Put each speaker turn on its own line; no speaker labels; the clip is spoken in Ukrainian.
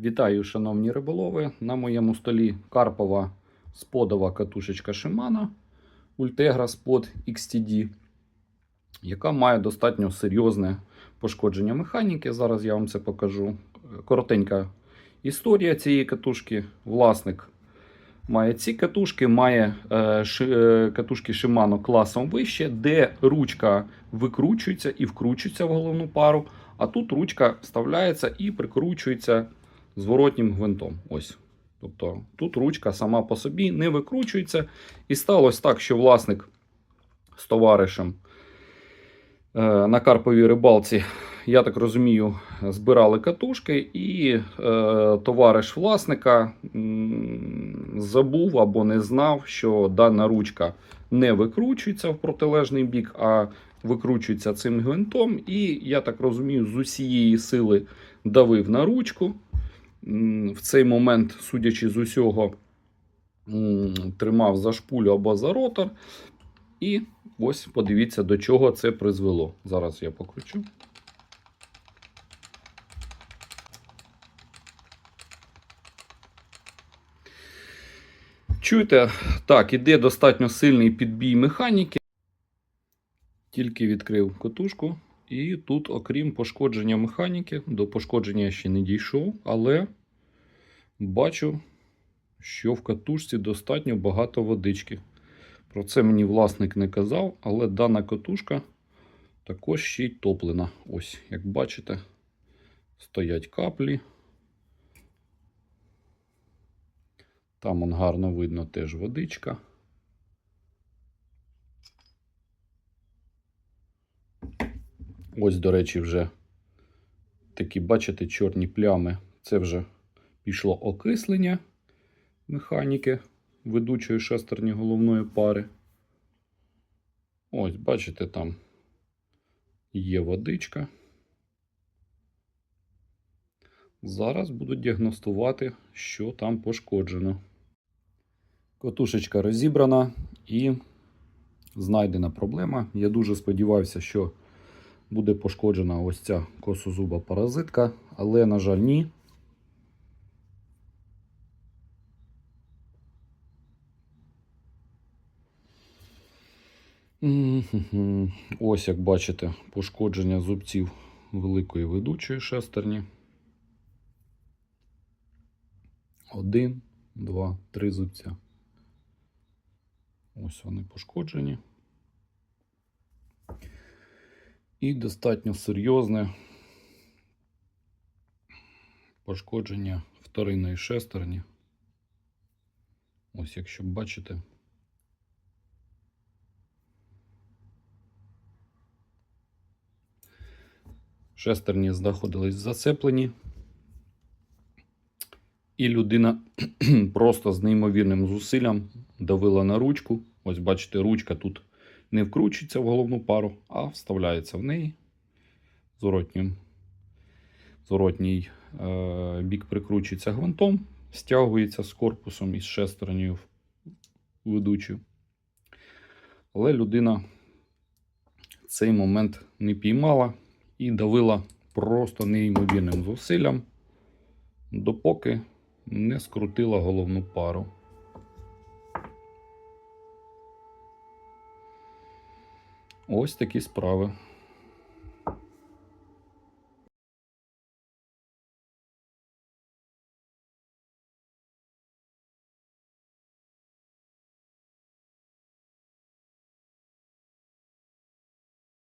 Вітаю, шановні риболови. На моєму столі карпова сподова катушечка Shimano Ultegra Spot XTD, яка має достатньо серйозне пошкодження механіки. Зараз я вам це покажу. Коротенька історія цієї катушки. Власник має ці катушки, має е, ши- е, катушки Shimano класом вище, де ручка викручується і вкручується в головну пару. А тут ручка вставляється і прикручується зворотнім гвинтом. Ось. Тобто тут ручка сама по собі не викручується. І сталося так, що власник з товаришем е, на Карповій рибалці, я так розумію, збирали катушки, і е, товариш власника забув або не знав, що дана ручка не викручується в протилежний бік, а викручується цим гвинтом. І я так розумію, з усієї сили давив на ручку. В цей момент, судячи з усього, тримав за шпулю або за ротор. І ось подивіться, до чого це призвело. Зараз я покручу. Чуєте, так, іде достатньо сильний підбій механіки. Тільки відкрив котушку. І тут, окрім пошкодження механіки, до пошкодження я ще не дійшов, але бачу, що в катушці достатньо багато водички. Про це мені власник не казав, але дана катушка також ще й топлена. Ось, як бачите, стоять каплі. Там он гарно видно теж водичка. Ось, до речі, вже такі, бачите, чорні плями. Це вже пішло окислення механіки ведучої шестерні головної пари. Ось, бачите, там є водичка. Зараз буду діагностувати, що там пошкоджено. Котушечка розібрана і знайдена проблема. Я дуже сподівався, що буде пошкоджена ось ця косозуба паразитка, але, на жаль, ні. Ось, як бачите, пошкодження зубців великої ведучої шестерні. Один, два, три зубця. Ось вони пошкоджені. І достатньо серйозне пошкодження вторинної шестерні. Ось, якщо бачите. Шестерні знаходились зацеплені. І людина просто з неймовірним зусиллям давила на ручку. Ось бачите, ручка тут не вкручується в головну пару, а вставляється в неї. Зворотнім, зворотній е, бік прикручується гвинтом, стягується з корпусом із шестернею ведучою. Але людина цей момент не піймала і давила просто неймовірним зусиллям, допоки не скрутила головну пару. Ось такі справи.